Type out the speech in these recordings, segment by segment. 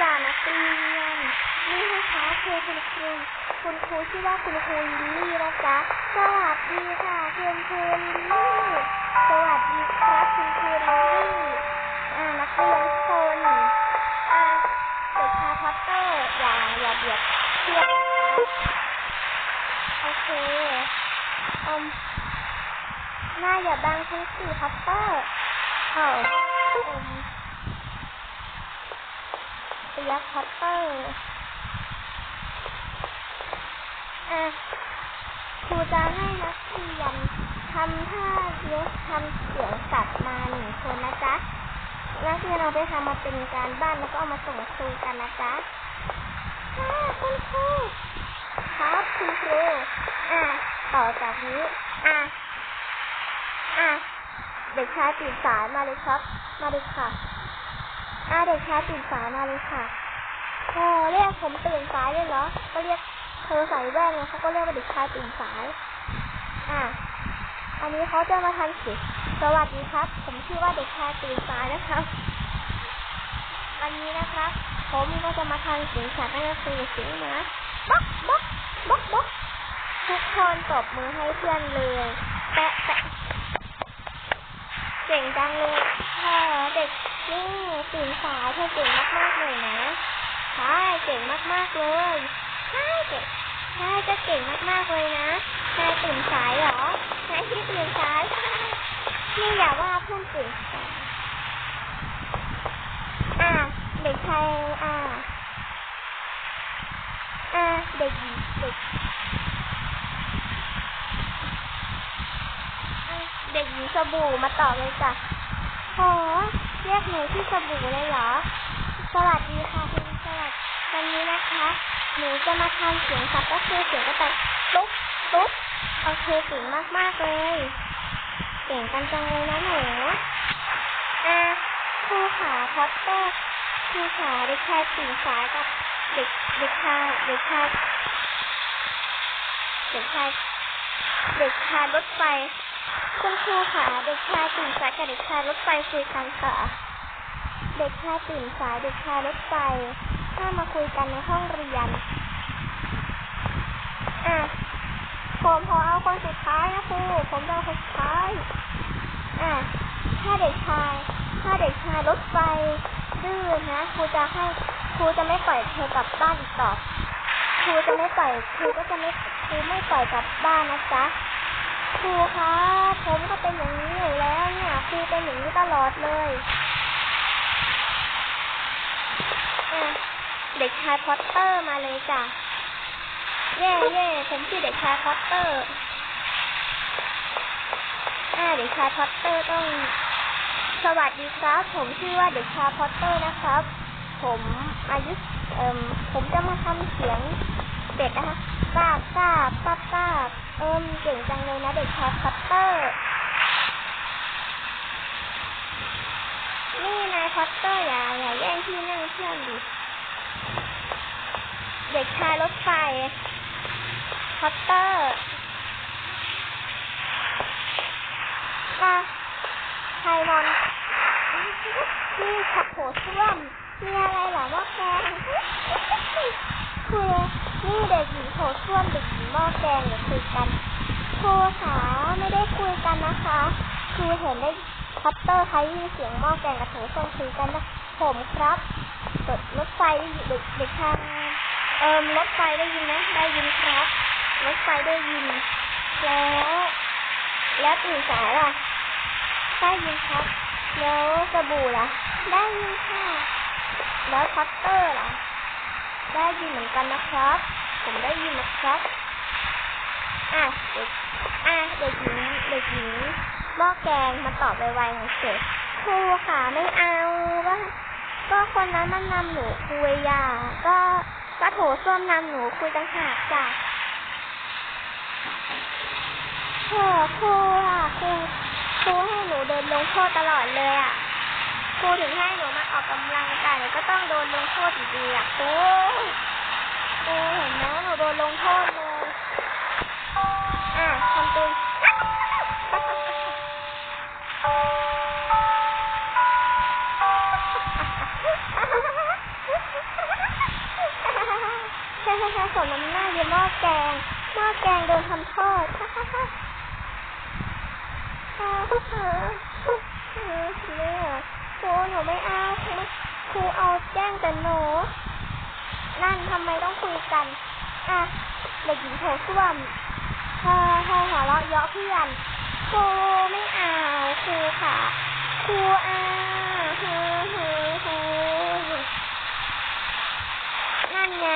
จ่านักเรียนนี่นะคะคือคุณครูคุณครูชื่อว่าคุณครูลิลลี่นะจ๊ะสวัสดีค่ะคุณครูลิลลี่สวัสดีครับคุณครูลิลลี่อ่านักเรียนทุกคนอ่าเด็กชายพอตเตอร์อย่าอย่าเบียดเพื่อนโอเคอมหน้าอย่าบังฉันสิพอตเตอร์เอาอม ปียกพอตเตอร์อะครูจะให้นักเรียนทำท่ายกทำเสียงสัตว์มาหนึ่งคนนะจ๊ะนักเรียนเอาไปทำมาเป็นการบ้านแล้วก็เอามาส่งครูกันนะจ๊ะค่ะคุณครูครับคุณครูอะต่อจากนี้อะอะเด็กชายตื่นสายมาเลยครับ มาเลยค่ะ อาเด็กชายตื่นสายมาเลยค่ะโอ้เรียกผมตื่นสายเลยเหรอ ก็เรียกเธอใส่แว่นไงเขาก็เรียกว่าเด็กชายตื่นสาย อ่าอันนี้เขาจะมาทันสิ สวัสดีครับ ผมชื่อว่าเด็กชายตื่นสายนะครับ วันนี้นะครับ ผมก็จะมาทันสียงสัตว์นั่นก็คือสียงหมาบ๊อกบ๊อกบ๊อกบ๊อกทุกคนตบมือให้เพื่อนเลย แปะแปะเก่งจังเลยเออเด็ก นี่ตื่นสายเธอเก่งมากๆเลยนะใช่เก่งมากๆเลยใช่เก่งใช่จะเก่งมากๆเลยนะนายตื่นสายเหรอนายที่ตื่นสายนี่อย่าว่าเพื่อนตื่นสายอ่าเด็กชายอ่าอ่าเด็กหญิงเด็กเด็กหญิงสบู่มาต่อเลยจ้ะโห เรียกหนูที่สบู่เลยเหรอ สวัสดีค่ะคุณสวัสดีวันนี้นะคะ หนูจะมาทำเสียงสัตว์ก็คือเสียงกระต่ายตุ๊กตุ๊กโอเคเก่งมากๆเลยเก่งกันจังเลยนะหนูอะครูขาพอตเตอร์ครูขาเด็กชายตื่นสายกับเด็กเด็กชายเด็กชายเด็กชายเด็กชายรถไฟ คุณครูค่ะเด็กชายตื่นสายกับเด็กชายรถไฟคุยกันค่ะ เด็กชายตื่นสายเด็กชายรถไฟถ้ามาคุยกันในห้องเรียน อะ ผมขอเอาคนสุดท้ายนะครู ผมเอาคนสุดท้าย อะ ถ้าเด็กชาย ถ้าเด็กชายรถไฟดื้อนะครูจะให้ครูจะไม่ปล่อยเธอกลับบ้านอีกต่อครูจะไม่ปล่อยครูก็จะไม่ครูไม่ปล่อยกลับบ้านนะจ๊ะ ครูคะผมก็เป็นอย่างนี้อยู่แล้วเนี่ยครูเป็นอย่างนี้ตลอดเลยเด็กชายพอตเตอร์มาเลยจ้ะเย่เย่ผมชื่อเด็กชายพอตเตอร์อ่าเด็กชายพอตเตอร์ต้อง สวัสดีครับ ผมชื่อว่าเด็กชายพอตเตอร์นะครับ ผมอายุเอ่มผมจะมาทำเสียง เด็กนะคะกราบกราบกราบกราเอิมเก่งจังเลยนะเด็กชายพอตเตอร์ นี่นายพอตเตอร์อย่าอย่าแย่งที่นั่งเพื่อนดิเด็กชายรถไฟพอตเตอร์มาไทยนอนนี่ขับโถส้วมมีอะไรหรอหม้อแกคือ นี่เด็กหญิงโถส้วมเด็กหญิงหม้อแกงเดี๋ยวคุยกันครูขาไม่ได้คุยกันนะคะครูเห็นได้พัตเตอร์ใช้ยินเสียงหม้อแกงกับโถส้วมคุยกันนะผมครับรถรถไฟเด็กเด็กทางเอิมรถไฟได้ยินไหมได้ยินครับ รถไฟได้ยิน แล้วแล้วตื่นสายล่ะได้ยินครับ แล้วสบู่ล่ะ ได้ยินค่ะ แล้วพัตเตอร์ล่ะ ได้ยินเหมือนกันนะครับ ผมได้ยินนะครับอะเด็กอะเด็กหญิงเด็กหญิงหม้อแกงมาตอบไวๆหน่อยเสร็จครูค่ะไม่เอาว่าก็คนนั้นมันนำหนูคุยอะก็ก็โถส้วมนำหนูคุยต่างหากจ้ะโถครูอะครูครูให้หนูเดินลงโทษตลอดเลยอะครูถึงให้หนูมาออกกำลังกายหนูก็ต้องโดนลงโทษอยู่ดีอะครู ตูเห็นไหมหนูโดนลงโทษเลย อะทำตูใช่ใช่ใช่ส่วนน้ำหน้าเยอะหม้อแกงหม้อแกงโดนทำโทษฮ่าฮ่าฮ่ครูหนูไม่เอาครูเอาแจ้งแต่หนู นั่นทำไมต้องคุยกัน อะเด็กหญิงโถส้วมเธอเธอหัวเราะเยาะเพื่อนครูไม่เอาครูค่ะครูอ่าฮือฮือฮือนั่นไง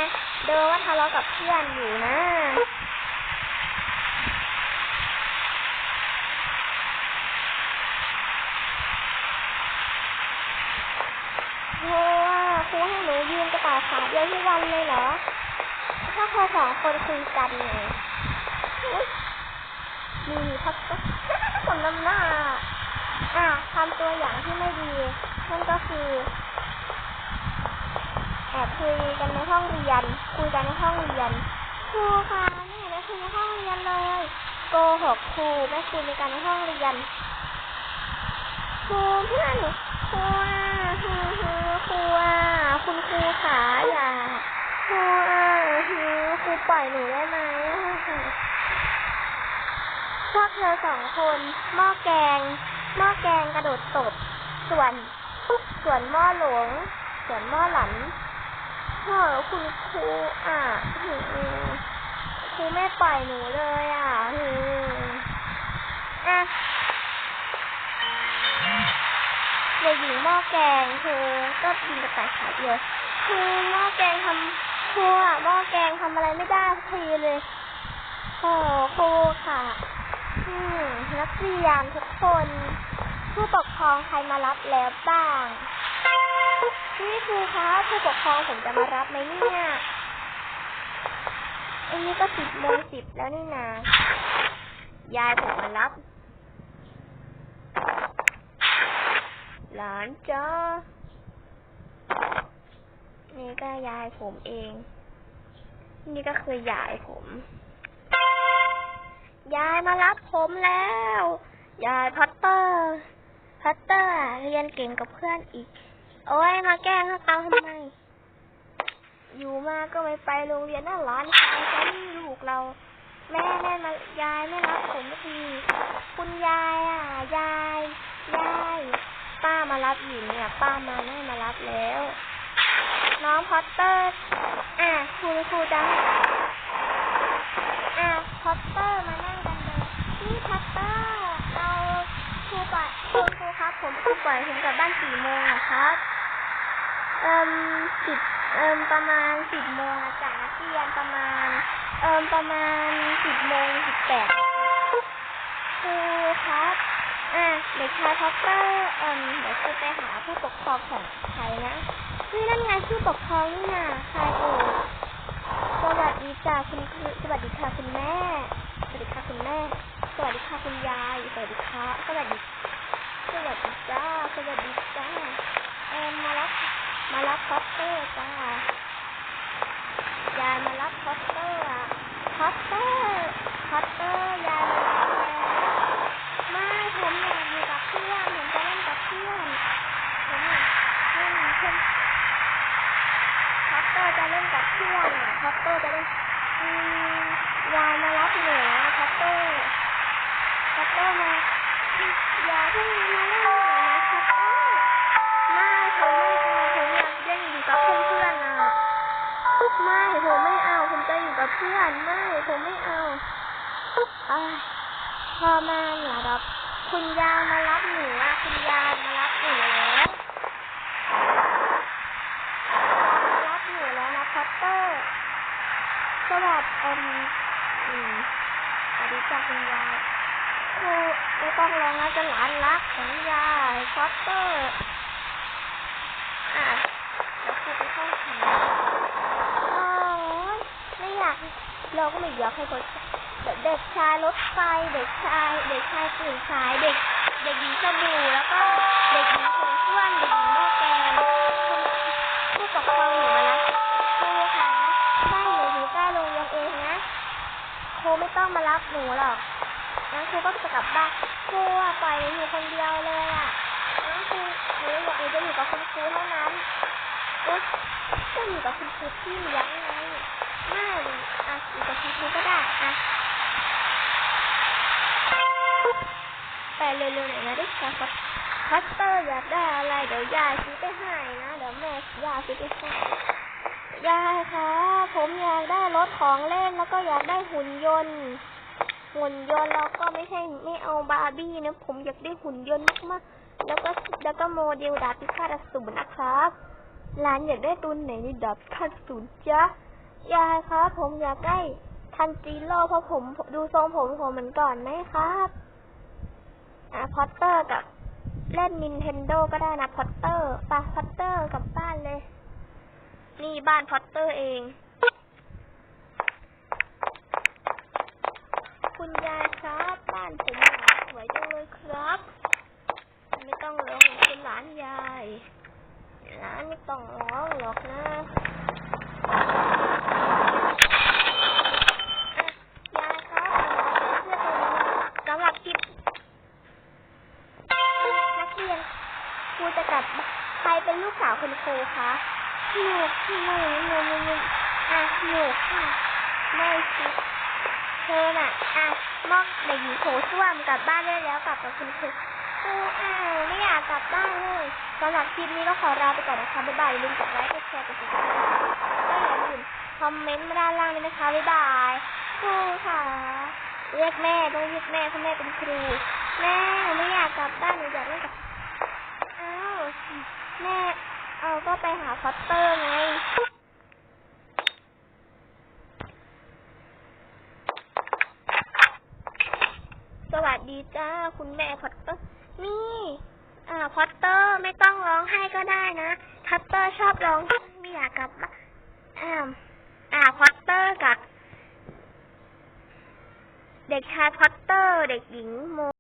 เดินว่าทะเลาะกับเพื่อนอยู่นะโอ้ ครูให้หนูยืนกระต่าขาเดียวทุกวันเลยเหรอ ถ้าเธอสองคนคุยกันไงอุ๊ยมีพักก็คนน้ำหน้า อะทำตัวอย่างที่ไม่ดีนั่นก็คือแอบคุยกันในห้องเรียน คุยกันในห้องเรียน ครูคะไม่เห็นได้คุยในห้องเรียนเลย โกหกครูไม่คุยกันในห้องเรียน ครูเพื่อนหนูครูอะฮือฮือครูอะ คุณครูขาอย่าครูอะฮือครูปล่อยหนูได้ไหมพวกเธอสองคนหม้อแกงหม้อแกงกระโดดตบ ส่วนส่วนหม้อหลวงส่วนหม้อหลันเฮ้อคุณครูอะครูไม่ปล่อยหนูเลยอะออะ เด็กหญิงหม้อแกงเธอก็บินกระต่ายขาเดียวคือหม้อแกงทำครูอะหม้อแกงทำอะไรไม่ได้ทีเลยโอ้ครูค่ะ อืมนักเรียนทุกคน ผู้ปกครองใครมารับแล้วบ้างนี่ครูคะผู้ปกครองผมจะมารับไหมเนี่ยอันนี้ก็สิบโมงสิบแล้วนี่นายายผมมารับ หลานจ้านี่ก็ยายผมเอง นี่ก็คือยายผม ยายมารับผมแล้ว ยายพัตเตอร์ พัตเตอร์เรียนเก่งกับเพื่อนอีก โอ้ยมาแกล้งเขาทำไม อยู่มาก็ไม่ไปโรงเรียนน่าร้านชายฉันลูกเรา แม่แม่มายายไม่รับผมสักที คุณยายอะ ยาย ยาย ป้ามารับอยู่เนี่ย ป้ามาแม่มารับแล้ว น้องพอตเตอร์อะครูครูจังอะพอตเตอร์มานั่งกันเลยนี่พอตเตอร์เราครูปล่อยครูครูครับ ผมครูปล่อยผมกลับบ้านกี่โมงอะครับเอ่มสิบเอ่มประมาณสิบโมงอะจากนักเรียนประมาณ เอ่มประมาณสิบโมงสิบแปดครูครับ อะเด็กชายพอตเตอร์เอ่มเดี๋ยวครูไปหาผู้ปกครองของใครนะนี่นั่นไงผู้ปกครองนี่นาใครเอ่ยสวัสดีจ้าคุณครูสวัสดีค่ะคุณแม่ สวัสดีค่ะคุณแม่ สวัสดีค่ะคุณยาย สวัสดีค่ะสวัสดีสวัสดีจ้าสวัสดีจ้าเอ็มมารับมารับพอตเตอร์จ้ายายมารับพอตเตอร์อะพอตเตอร์พอตเตอร์ยายมารับแล้ว ไม่ผมอยากอยู่กับเพื่อนผมจะเล่นกับเพื่อนผมอยากเล่นเพื่อนพัตเตอร์จะเล่นกับเพื่อนอะพัตเตอร์จะเล่นอืมยามารับหนูนะพัตเตอร์พัตเตอร์มาอย่าเพิ่งมาเล่นหนูนะพัตเตอร์ไม่ผมไม่เอาผมอยากเล่นอยู่กับเพื่อนๆอะไม่ผมไม่เอาผมจะอยู่กับเพื่อนไม่ผมไม่เอาอพอมาเนี่ยรับคุณยามารับหนูอะคุณยามารับหนูแล้วมารับหนูแล้วนะพัตเตอร์ สวัสดีอ็มอืมสวัสดีจ้าคุณยายครูไม่ต้องร้องนะจะหลานรักของยายพัตเตอร์ อะแล้วครูไปเข้าห้องโอ้ยไม่อยาก เราก็ไม่อยากให้คนเด็กชายรถไฟ เด็กชาย เด็กชายตื่นสาย เด็ก เด็กหญิงสบู่แล้วก็เด็กหญิงโถส้วมเด็กหญิงหม้อแกงคุณผู้ปกครองหนูมา ครูไม่ต้องมารับหนูหรอกงั้นครูก็จะกลับบ้านครูอะปล่อยหนูอยู่คนเดียวเลยอะงั้นครูหนูอยากหนูจะอยู่กับคุณครูเท่านั้นอุ๊ยก็อยู่กับคุณครูที่เลี้ยงไงไม่อะอยู่กับคุณครูก็ได้อะไปเร็วๆหน่อยนะดิค่ะพัตเตอร์อยากได้อะไรเดี๋ยวยายซื้อไปให้นะเดี๋ยวแม่ยายซื้อไปให้ ยายคะผมอยากได้รถของเล่นแล้วก็อยากได้หุ่นยนต์ หุ่นยนต์แล้วก็ไม่ใช่ไม่เอาบาร์บี้นะ ผมอยากได้หุ่นยนต์มากๆแล้วก็แล้วก็โมเดลดาบพิฆาตอสูรนะครับร้านอยากได้ตัวไหนในดาบพิฆาตอสูรจ๊ะยายครับผมอยากได้ทันจิโร่เพราะผมดูทรงผมผมเหมือนก่อนไหมครับอะพอตเตอร์กับเล่น Nintendo ก็ได้นะพอตเตอร์ปะพอตเตอร์กับบ้านเลย นี่บ้านพอตเตอร์เอง คุณยายครับบ้านผมหลานสวยจังเลยครับ ไม่ต้องร้องคุณหลานยายหลานไม่ต้องร้องหรอกนะยายครับเสื้อตัวนี้สำหรับกิบนักเรียนครูจะกลับบ้านใครเป็นลูกสาวคุณครูคะหนูหนูหนูหนูหนูอะหนูค่ะ ไม่สิเธอน่ะ อะมอกเด็กหญิงโถส้วมกลับบ้าน ได้แล้วกลับกับคุณครูครูอ้าวไม่อยากกลับบ้านเลยสำหรับคลิปนี้ก็ขอลาไปก่อนนะคะบ๊ายบายอย่าลืมกดไลค์กดแชร์กดติดตามก็อย่าลืมคอมเมนต์มาด้านล่างด้วยนะคะบ๊ายบายครูค่ะเรียกแม่ต้องเรียกแม่เพราะแม่เป็นครูแม่หนูไม่อยากกลับบ้านหนูอยากเล่นกับอ้าวแม่เอาก็ไปหาพอตเตอร์ไง สวัสดี จ้า คุณแม่พอตเตอร์ นี่ อ่า พอตเตอร์ไม่ต้องร้องไห้ก็ได้นะพอตเตอร์ชอบร้องไห้ม่อยากกลับอ่าอ่า พอตเตอร์กับ เด็กชายพอตเตอร์ เด็กหญิงโม